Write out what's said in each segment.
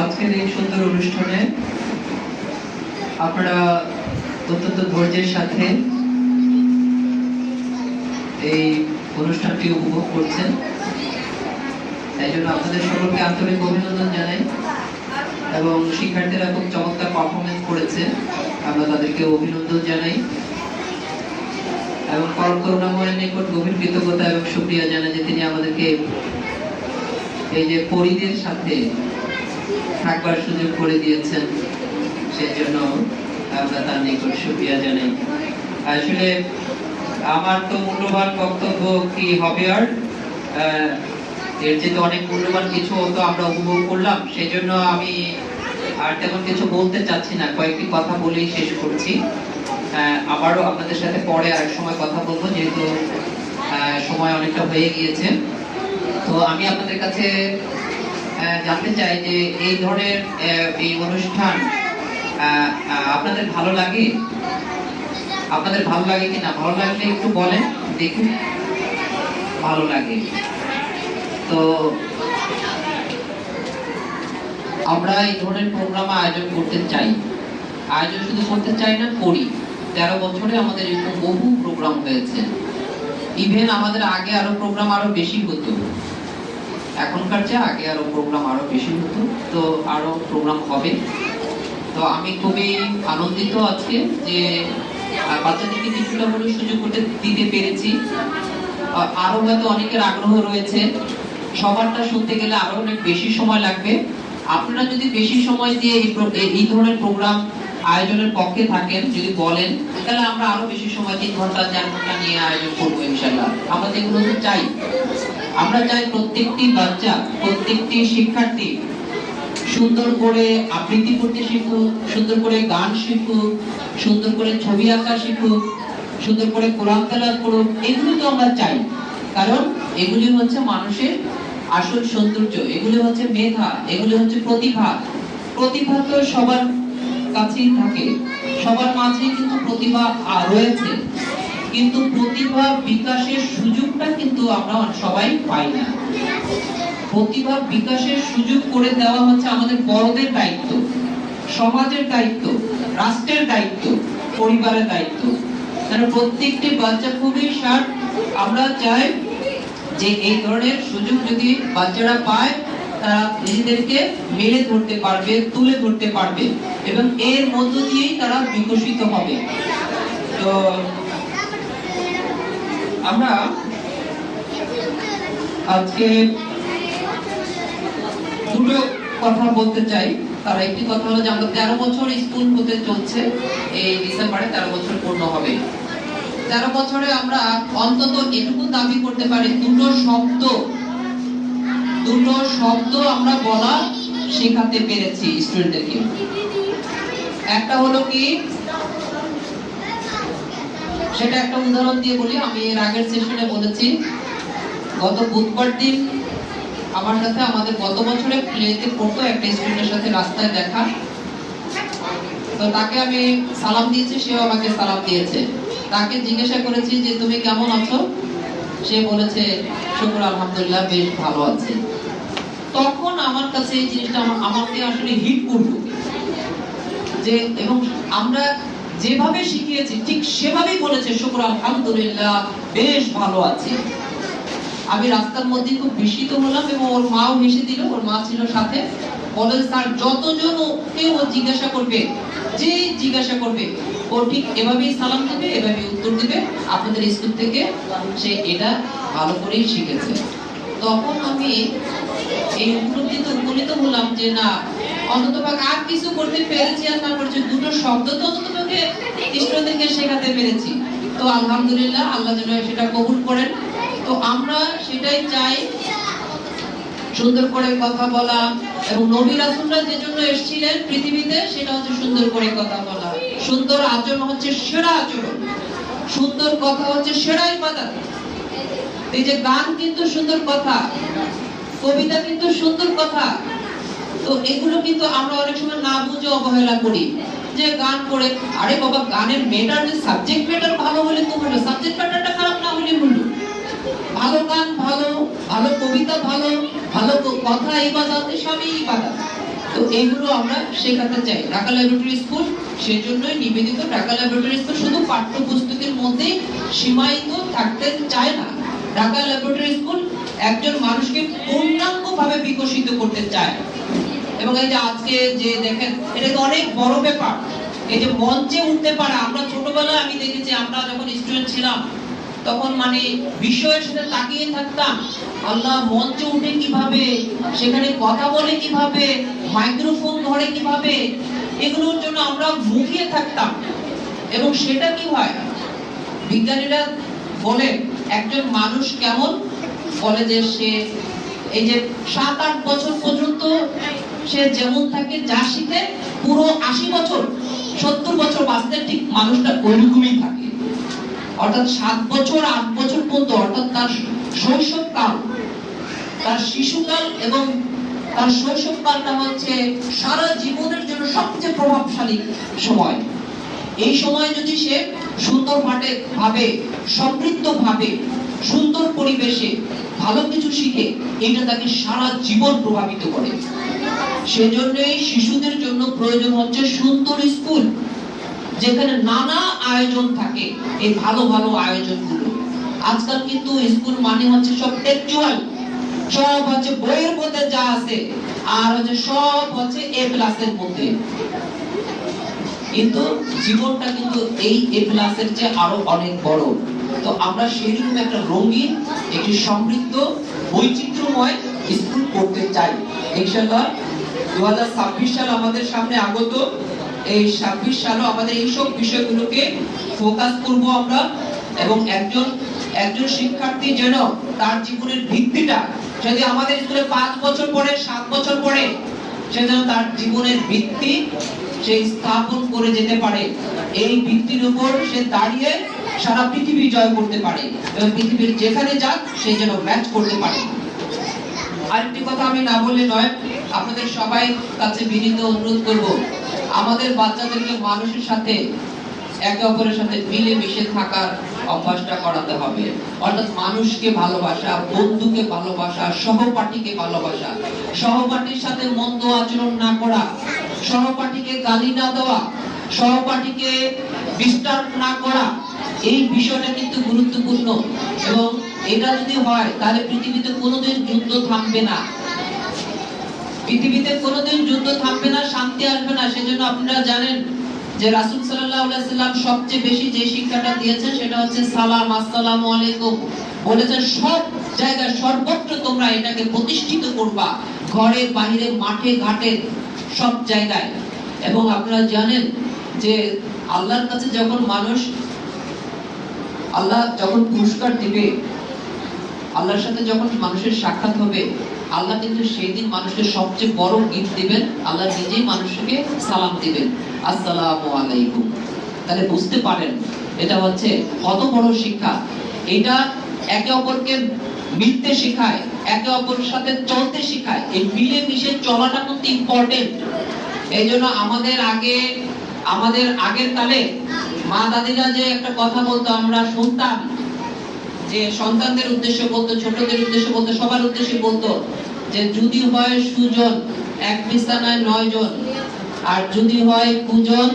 আজকের এই সুন্দর অনুষ্ঠানে আপনারা অত্যন্ত ধৈর্যের সাথে এই অনুষ্ঠানটি উপভোগ করছেন। তাই জন্য আপনাদের সকলকে আন্তরিক অভিনন্দন জানাই এবং শিক্ষার্থীরা খুব চমৎকার পারফরমেন্স করেছে। আমরা তাদেরকে অভিনন্দন জানাই এবং পরম করুণাময়ের নিকট গভীর কৃতজ্ঞতা এবং শুক্রিয়া জানাই যে তিনি আমাদেরকে এই যে পরিদের সাথে থাকবার সুযোগ করে দিয়েছেন সেই জন্য আমরা তার নিকট শুক্রিয়া জানাই। আসলে আমার তো মূল্যবান বক্তব্য কি হবে আর? এর চেয়ে তো অনেক মূল্যবান কিছু তো আমরা উপভোগ করলাম সেই জন্য আমি আর তেমন কিছু বলতে চাচ্ছি না, কয়েকটি কথা বলেই শেষ করছি। আবারও আপনাদের সাথে পরে আরেক সময় কথা বলব, যেহেতু সময় অনেকটা হয়ে গিয়েছে। তো আমি আপনাদের কাছে জানতে চাই যে এই ধরনের এই অনুষ্ঠান আপনাদের ভালো লাগে? আপনাদের ভালো লাগে কিনা ভালো লাগলে একটু বলেন দেখুন ভালো লাগে। তো আমরা এই ধরনের প্রোগ্রাম আয়োজন করতে চাই। আয়োজন শুধু করতে চাই না, করি। তেরো বছরে আমাদের এরকম বহু প্রোগ্রাম হয়েছে। ইভেন আমাদের আগে আরও প্রোগ্রাম আরও বেশি হতো। এখনকার চেয়ে আগে আরও প্রোগ্রাম আরও বেশি হতো তো আরও প্রোগ্রাম হবে। তো আমি খুবই আনন্দিত আজকে যে বাচ্চাদেরকে কিছুটা হলেও সুযোগ করতে দিতে পেরেছি। আহ, আরও হয়তো অনেকের আগ্রহ রয়েছে। সবারটা শুনতে গেলে আরও অনেক বেশি সময় লাগবে। আপনারা যদি বেশি সময় দিয়ে এই ধরনের প্রোগ্রাম আয়োজনের পক্ষে থাকেন যদি বলেন তাহলে আমরা আরও বেশি সময় তিন ঘণ্টা চার ঘণ্টা নিয়ে আয়োজন করব ইনশাল্লাহ আমরা তো এগুলো চাই। আমরা চাই প্রত্যেকটি বাচ্চা, প্রত্যেকটি শিক্ষার্থী সুন্দর করে আবৃত্তি করতে শিখুক, সুন্দর করে গান শিখুক, সুন্দর করে ছবি আঁকা শিখুক, সুন্দর করে কোরআন তেলাওয়াত করুক, এগুলো তো আমরা চাই। কারণ এগুলি হচ্ছে মানুষের আসল সৌন্দর্য, এগুলি হচ্ছে মেধা, এগুলি হচ্ছে প্রতিভা। প্রতিভা তো সবার কাছেই থাকে, সবার মাঝেই কিন্তু প্রতিভা রয়েছে। কিন্তু প্রতিভা বিকাশের সুযোগটা কিন্তু আমরা সবাই পাই না। প্রতিভা বিকাশের সুযোগ করে দেওয়া হচ্ছে আমাদের বড়দের দায়িত্ব, সমাজের দায়িত্ব, রাষ্ট্রের দায়িত্ব, পরিবারের দায়িত্ব। কারণ প্রত্যেকটি বাচ্চা খুবই সার আমরা চাই যে এই ধরনের সুযোগ যদি বাচ্চারা পায়, তারা নিজেদেরকে মেলে ধরতে পারবে, তুলে ধরতে পারবে এবং এর মধ্য দিয়েই তারা বিকশিত হবে। তো আমরা আজকে দুটো কথা বলতে চাই। তার একটি কথা হলো যে আমরা তেরো বছর স্কুল হতে চলছে। এই ডিসেম্বরে তেরো বছর পূর্ণ হবে। তেরো বছরে আমরা অন্তত এটুকু দাবি করতে পারি, দুটো শব্দ দুটো শব্দ আমরা বলা শেখাতে পেরেছি স্টুডেন্টদেরকে একটা হলো কি সেটা একটা উদাহরণ দিয়ে বলি, আমি এর আগের সেশনে বলেছি, গত বুধবার দিন আমার সাথে আমাদের গত বছরে প্লেতে পড়তো একটা স্টুডেন্টের সাথে রাস্তায় দেখা। তো তাকে আমি সালাম দিয়েছি, সেও আমাকে সালাম দিয়েছে। তাকে জিজ্ঞাসা করেছি যে, তুমি কেমন আছো? সে বলেছে, শুক্র, আলহামদুলিল্লাহ, বেশ ভালো আছে। তখন আমার কাছে এই জিনিসটা আমাকে আসলে হিট করল। যে, এবং আমরা যেভাবে শিখিয়েছি, ঠিক সেভাবেই বলেছে, শুক্র আলহামদুলিল্লাহ, বেশ ভালো আছে। আমি রাস্তার মধ্যে খুব বিস্মিত হলাম এবং ওর মাও হেসে দিল, ওর মা ছিল সাথে। বলে, স্যার, যতজন ওকে ও জিজ্ঞাসা করবে যে জিজ্ঞাসা করবে, ও ঠিক এভাবেই সালাম দেবে, এভাবেই উত্তর দেবে। আপনাদের স্কুল থেকে সে এটা ভালো করেই শিখেছে। তখন আমি এই উপলব্ধিতে উপনীত হলাম যে, না অন্তত আর কিছু করতে পেরেছি আর না করছি দুটো শব্দ তো অন্তত স্টুডেন্টদেরকে শেখাতে পেরেছি। তো আলহামদুলিল্লাহ আল্লাহ যেন সেটা কবুল করেন। তো আমরা সেটাই চাই সুন্দর করে কথা বলা এবং নবী রাসূলরা যে জন্য এসেছিলেন পৃথিবীতে, সেটা হচ্ছে সুন্দর করে কথা বলা। সুন্দর আচরণ হচ্ছে সেরা আচরণ। সুন্দর কথা হচ্ছে সেরা ইবাদত। এই যে গান কিন্তু সুন্দর কথা, কবিতা কিন্তু সুন্দর কথা। তো এগুলো কিন্তু আমরা অনেক সময় না বুঝে অবহেলা করি। যে গান করে, আরে বাবা, গানের মেটার সাবজেক্ট ম্যাটার ভালো হলে তো হলো সাবজেক্ট ম্যাটারটা খারাপ না হলে হলো ভালো গান ভালো ভালো কবিতা ভালো ভালো কথা ইবাদত সবই ইবাদত তো এইগুলো আমরা শেখাতে চাই। ঢাকা ল্যাবরেটরি স্কুল সেজন্যই নিবেদিত ঢাকা ল্যাবরেটরি স্কুল শুধু পাঠ্যপুস্তকের মধ্যে সীমায়িত থাকতে চায় না। ঢাকা ল্যাবরেটরি স্কুল একজন মানুষকে পূর্ণাঙ্গভাবে বিকশিত করতে চায়। এবং এই যে আজকে যে দেখেন, এটা তো অনেক বড় ব্যাপার। এই যে মঞ্চে উঠতে পারা, আমরা ছোটবেলায় আমি দেখেছি, আমরা যখন স্টুডেন্ট ছিলাম, তখন মানে বিষয়ের সাথে তাকিয়ে থাকতাম, আল্লাহ মঞ্চে উঠে কীভাবে, সেখানে কথা বলে কীভাবে মাইক্রোফোন ধরে কীভাবে, এগুলোর জন্য আমরা মুখিয়ে থাকতাম। এবং সেটা কি হয়? বিজ্ঞানীরা বলে, একজন মানুষ কেমন? বলে যে সে এই যে সাত আট বছর পর্যন্ত সে যেমন থাকে, যা শিখে পুরো আশি বছর, সত্তর বছর বাঁচতে ঠিক মানুষটা ওইরকমই থাকে। অর্থাৎ সাত বছর, আট বছর পর্যন্ত, অর্থাৎ তার শৈশবকাল, তার শিশুকাল এবং তার শৈশবকালটা হচ্ছে সারা জীবনের জন্য সবচেয়ে প্রভাবশালী সময়। এই সময় যদি সে সুন্দর ভাবে সমৃদ্ধ ভাবে সুন্দর পরিবেশে ভালো কিছু শিখে এটা তাকে সারা জীবন প্রভাবিত করে। সেজন্যই শিশুদের জন্য প্রয়োজন হচ্ছে সুন্দর স্কুল, যেখানে নানা আয়োজন থাকে এই ভালো ভালো আয়োজনগুলো। আজকাল কিন্তু স্কুল মানে হচ্ছে সব টেকচুয়াল সব হচ্ছে বইয়ের মধ্যে যা আছে, আর হচ্ছে সব হচ্ছে এ ক্লাসের মধ্যে। কিন্তু জীবনটা কিন্তু এই এ ক্লাসের চেয়ে আরও অনেক বড়। তো আমরা সেরকম একটা রঙিন, একটি সমৃদ্ধ, বৈচিত্র্যময় স্কুল করতে চাই। ইনশাআল্লাহ দু সাল আমাদের সামনে আগত। এই ছাব্বিশ সালও আমাদের এইসব বিষয়গুলোকে ফোকাস করব আমরা এবং একজন একজন শিক্ষার্থী যেন তার জীবনের ভিত্তিটা, যদি আমাদের স্কুলে পাঁচ বছর পরে সাত বছর পরে সে যেন তার জীবনের ভিত্তি সে স্থাপন করে যেতে পারে। এই ভিত্তির উপর সে দাঁড়িয়ে সারা পৃথিবী জয় করতে পারে এবং পৃথিবীর যেখানে যাক, সে যেন ম্যাচ করতে পারে। আরেকটি কথা আমি না বললে নয়, আপনাদের সবাই কাছে বিনীত অনুরোধ করব, আমাদের বাচ্চাদেরকে মানুষের সাথে, একে অপরের সাথে মিলে মিশে থাকার অভ্যাসটা করাতে হবে। অর্থাৎ মানুষকে ভালোবাসা, বন্ধুকে ভালোবাসা, সহপাঠীকে ভালোবাসা, সহপাঠীর সাথে মন্দ আচরণ না করা, সহপাঠীকে গালি না দেওয়া, সহপাঠীকে ডিস্টার্ব না করা এই বিষয়টা কিন্তু গুরুত্বপূর্ণ এবং এটা যদি হয়, তাহলে পৃথিবীতে কোনোদিন যুদ্ধ থামবে না। পৃথিবীতে কোনোদিন যুদ্ধ থামবে না, শান্তি আসবে না। সেজন্য আপনারা জানেন যে রাসূল আলাইহি সাল্লাম সবচেয়ে বেশি যে শিক্ষাটা দিয়েছেন, সেটা হচ্ছে সালাম, আসসালামু আলাইকুম। বলেছেন, সব জায়গায় সর্বত্র তোমরা এটাকে প্রতিষ্ঠিত করবা, ঘরে বাইরে মাঠে, ঘাটে, সব জায়গায়। এবং আপনারা জানেন যে আল্লাহর কাছে যখন মানুষ আল্লাহ যখন পুরস্কার দিবে, আল্লাহর সাথে যখন মানুষের সাক্ষাৎ হবে, আল্লাহ কিন্তু সেই দিন মানুষকে সবচেয়ে বড় গিফট দিবেন। আল্লাহ নিজেই মানুষকে সালাম দিবেন। আসসালামু আলাইকুম। তাহলে বুঝতে পারেন, এটা হচ্ছে কত বড় শিক্ষা। এটা একে অপরকে মিলতে শেখায়, একে অপরের সাথে চলতে শেখায়। এই মিলে মিশে চলাটা কিন্তু ইম্পর্টেন্ট এই জন্য আমাদের আগে, আমাদের আগের কালে মা দাদিরা যে একটা কথা বলতো, আমরা শুনতাম, যে সন্তানদের উদ্দেশ্যে বলতো, ছোটদের উদ্দেশ্যে বলতো, সবার উদ্দেশ্যে বলতো যে যদি হয় সুজন, এক বিছানায় নয় জন, আর যদি হয় কুজন,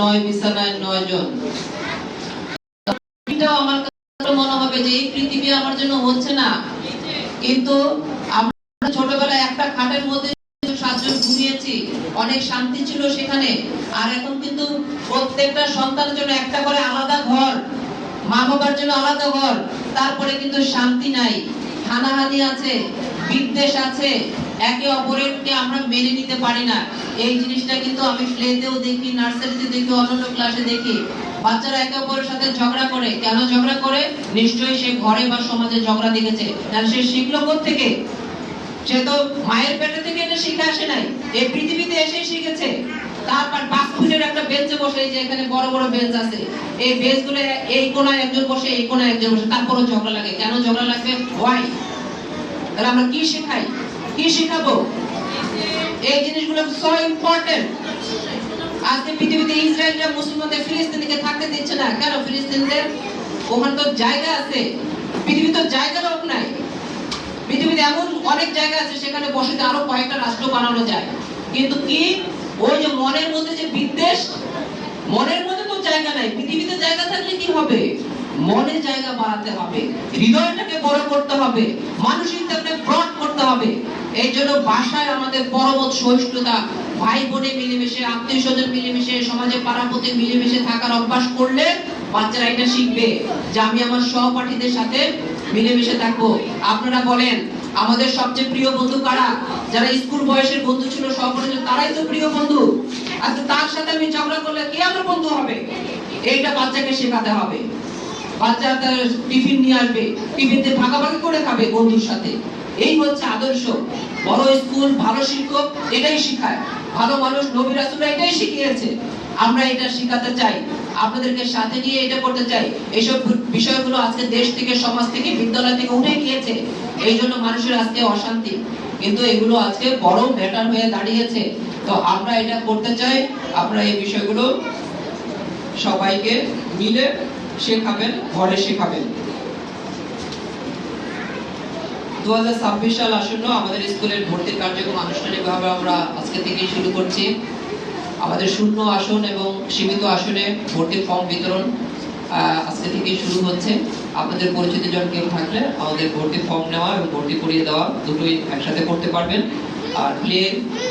নয় বিছানায় নয় জন। আমার কাছে মনে হবে যে এই পৃথিবী আমার জন্য হচ্ছে না। কিন্তু আমরা ছোটবেলায় একটা খাটের মধ্যে সাতজন ঘুমিয়েছি, অনেক শান্তি ছিল সেখানে। আর এখন কিন্তু প্রত্যেকটা সন্তানের জন্য একটা করে আলাদা ঘর, মা বাবার জন্য আলাদা ঘর। তারপরে কিন্তু শান্তি নাই, হানাহানি আছে, বিদ্বেষ আছে। একে অপরেরকে আমরা মেনে নিতে পারি না। এই জিনিসটা কিন্তু আমি প্লেতেও দেখি, নার্সারিতে দেখি, অন্যান্য ক্লাসে দেখি। বাচ্চারা একে অপরের সাথে ঝগড়া করে। কেন ঝগড়া করে? নিশ্চয়ই সে ঘরে বা সমাজে ঝগড়া দেখেছে। তাহলে সে শিখলো থেকে সে তো মায়ের পেটে থেকে এটা শিখে আসে নাই, এই পৃথিবীতে এসে শিখেছে। তারপর ফুটের একটা বেঞ্চে বসে যে এখানে বড় বড় বেঞ্চ আছে, এই বেঞ্চগুলো এই কোনায় একজন বসে, এই কোনায় একজন বসে, তারপরও ঝগড়া লাগে। কেন ঝগড়া লাগবে? ওয়াই তাহলে আমরা কি শেখাই? কি শেখাবো? এই জিনিসগুলো সো ইম্পর্টেন্ট আজকে পৃথিবীতে ইসরায়েলরা মুসলমানদের ফিলিস্তিনকে থাকতে দিচ্ছে না। কেন? ফিলিস্তিনদের ওখানে তো জায়গা আছে। পৃথিবীতে জায়গার অভাব নাই। পৃথিবীতে এমন অনেক জায়গা আছে সেখানে বসতে আরও কয়েকটা রাষ্ট্র বানানো যায়। কিন্তু কি? ওই যে মনের মধ্যে যে বিদ্বেষ, মনের মধ্যে তো জায়গা নাই। পৃথিবীতে জায়গা থাকলে কি হবে? মনে জায়গা বাড়াতে হবে। হৃদয়টাকে বড় করতে হবে। মানসিকতাকে ব্রড করতে হবে। এই জন্য বাসায় আমাদের পরবত সহিষ্ণুতা ভাই বোনে মিলেমিশে আত্মীয় স্বজন মিলেমিশে, সমাজে পাড়াপতি মিলেমিশে থাকার অভ্যাস করলে বাচ্চারা এটা শিখবে যে আমি আমার সহপাঠীদের সাথে মিলেমিশে থাকব। আপনারা বলেন আমাদের সবচেয়ে প্রিয় বন্ধু কারা? যারা স্কুল বয়সের বন্ধু ছিল ছিল, তারাই তো প্রিয় বন্ধু। আচ্ছা তার সাথে আমি ঝগড়া করলে কে আমার বন্ধু হবে? এইটা বাচ্চাকে শেখাতে হবে। বাচ্চা তার টিফিন নিয়ে আসবে টিফিনতে ভাগাভাগি করে খাবে বন্ধুর সাথে। এই হচ্ছে আদর্শ। বড় স্কুল ভালো শিক্ষক এটাই শেখায়। ভালো মানুষ নবী রাসূল এটাই শিখিয়েছে। আমরা এটা শেখাতে চাই। আপনাদেরকে সাথে নিয়ে এটা করতে চাই। এইসব বিষয়গুলো আজকে দেশ থেকে, সমাজ থেকে, বিদ্যালয় থেকে উঠে গিয়েছে। এই জন্য মানুষের আজকে অশান্তি। কিন্তু এগুলো আজকে বড় ম্যাটার হয়ে দাঁড়িয়েছে। তো আমরা এটা করতে চাই। আমরা এই বিষয়গুলো সবাইকে মিলে শেখাবেন, ঘরে শেখাবেন। দু সাল আসন্ন আমাদের স্কুলের ভর্তির কার্যক্রম আনুষ্ঠানিকভাবে আমরা আজকে থেকেই শুরু করছি। আমাদের শূন্য আসন এবং সীমিত আসনে ভর্তির ফর্ম বিতরণ আজকে থেকেই শুরু হচ্ছে। আপনাদের পরিচিত জন কেউ থাকলে আমাদের ভর্তি ফর্ম নেওয়া এবং ভর্তি করিয়ে দেওয়া দুটোই একসাথে করতে পারবেন। আর প্লে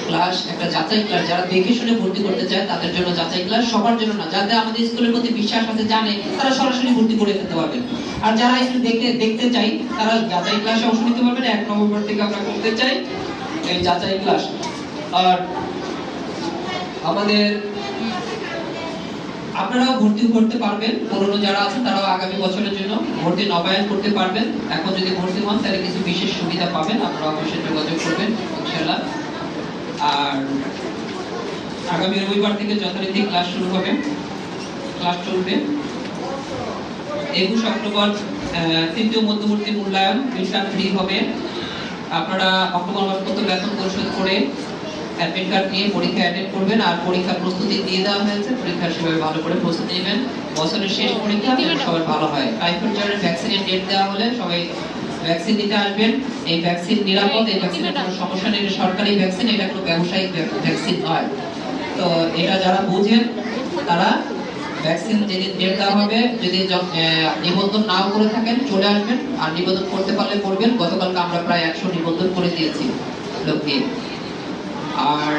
ক্লাস একটা যাচাই ক্লাস যারা দেখে শুনে ভর্তি করতে চায়, তাদের জন্য যাচাই ক্লাস সবার জন্য না। যাতে আমাদের স্কুলের প্রতি বিশ্বাস আছে, জানে, তারা সরাসরি ভর্তি করে ফেলতে পারবেন। আর যারা একটু দেখতে দেখতে চাই, তারা যাচাই ক্লাসে অংশ নিতে পারবেন। এক নভেম্বর থেকে আমরা করতে চাই এই যাচাই ক্লাস আর আমাদের আপনারাও ভর্তি করতে পারবেন। পুরনো যারা আছেন, তারাও আগামী বছরের জন্য ভর্তি নবায়ন করতে পারবেন। এখন যদি ভর্তি হন, তাহলে কিছু বিশেষ সুবিধা পাবেন। আপনারা অবশ্যই যোগাযোগ করবেন, ইনশাআল্লাহ। আর আগামী রবিবার থেকে যথারীতি ক্লাস শুরু হবে। ক্লাস চলবে। একুশ অক্টোবর তৃতীয় মধ্যবর্তী মূল্যায়ন মিশন ফ্রি হবে। আপনারা অক্টোবর মাস পর্যন্ত বেতন পরিশোধ করে অ্যাডমিট কার্ড নিয়ে পরীক্ষা অ্যাটেন্ড করবেন আর পরীক্ষার প্রস্তুতি দিয়ে দেওয়া হয়েছে। পরীক্ষার সেভাবে ভালো করে প্রস্তুতি নেবেন। বছরের শেষ পরীক্ষা সবার ভালো হয়। টাইফয়েড জ্বরের ভ্যাকসিনের ডেট দেওয়া হলে সবাই ভ্যাকসিন নিতে আসবেন। এই ভ্যাকসিন নিরাপদ এই ভ্যাকসিনের কোনো সমস্যা নেই। সরকারি ভ্যাকসিন এটা কোনো ব্যবসায়িক ভ্যাকসিন নয়। তো এটা যারা বুঝেন তারা ভ্যাকসিন যেদিন ডেট দেওয়া হবে যদি নিবন্ধন নাও করে থাকেন চলে আসবেন। আর নিবন্ধন করতে পারলে করবেন। গতকালকে আমরা প্রায় একশো নিবন্ধন করে দিয়েছি লোককে আর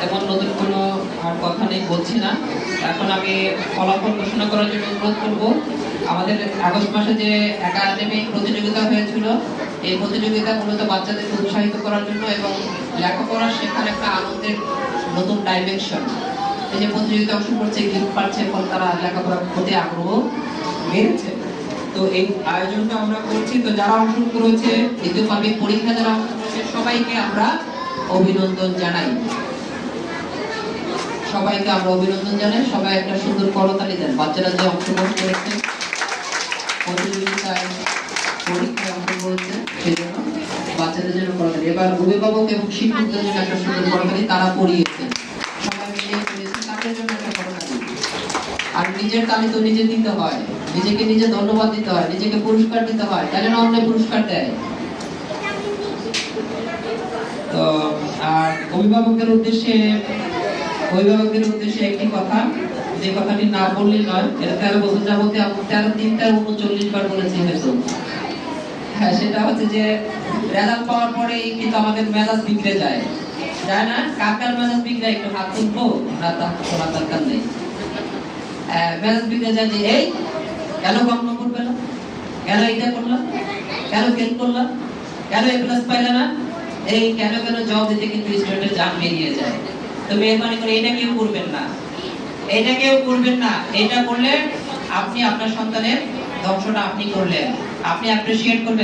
তেমন নতুন কোনো আর কথা নেই, বলছি না। এখন আমি ফলাফল ঘোষণা করার জন্য অনুরোধ করব। আমাদের আগস্ট মাসে যে একাডেমিক প্রতিযোগিতা হয়েছিল, এই প্রতিযোগিতা মূলত বাচ্চাদের উৎসাহিত করার জন্য এবং লেখাপড়া শেখার একটা আনন্দের নতুন ডাইমেনশন এই যে প্রতিযোগিতা অংশ করছে গিফট পাচ্ছে ফলে তারা প্রতি আগ্রহ বেড়েছে। তো এই আয়োজনটা আমরা করছি। তো যারা অংশগ্রহণ করেছে, দ্বিতীয় পাবলিক পরীক্ষা যারা করেছে সবাইকে আমরা অভিনন্দন জানাই। সবাইকে আমরা অভিনন্দন জানাই। সবাই একটা সুন্দর করতালি দেন। বাচ্চারা যে অংশগ্রহণ করেছে, প্রতিযোগিতায় পরীক্ষায় অংশগ্রহণ করেছে বাচ্চাদের জন্য করতালি। এবার অভিভাবক এবং শিক্ষকদের জন্য একটা সুন্দর করতালি তারা পড়িয়েছে সবাই মিলে করেছে তাদের জন্য একটা করতালি আর নিজের তালি তো নিজে দিতে হয়। নিজেকে নিজে ধন্যবাদ দিতে হয়, নিজেকে পুরস্কার দিতে হয় তাহলে না অন্য পুরস্কার দেয়। তো, আর অভিভাবকদের উদ্দেশ্যে অভিভাবকদের উদ্দেশ্যে একটি কথা, যে কথাটি না বললেই নয়, এটা তেরো বছর যাবতে তেরো তিন, তেরো, উনচল্লিশ বার বলেছি হয়তো। হ্যাঁ সেটা হচ্ছে যে, রেজাল্ট পাওয়ার পরেই কিন্তু আমাদের মেজাজ বিগড়ে যায়। যায় না? কার কার মেজাজ বিগড়ে? একটু হাত তুলবো? না তা শোনার দরকার নেই। যে এই কেন নম্বর পেলাম কেন করলাম কেন ফেল করলাম কেন এ প্লাস পাইলে না, এই কেন কেন জবাব দিতে কিন্তু স্টুডেন্টের জান বেরিয়ে যায়। তো মেহরবানি করে এটা কেউ করবেন না। এটা কেউ করবেন না। এটা করলে আপনি আপনার সন্তানের ধ্বংসটা আপনি করলেন। আপনি অ্যাপ্রিসিয়েট করবেন।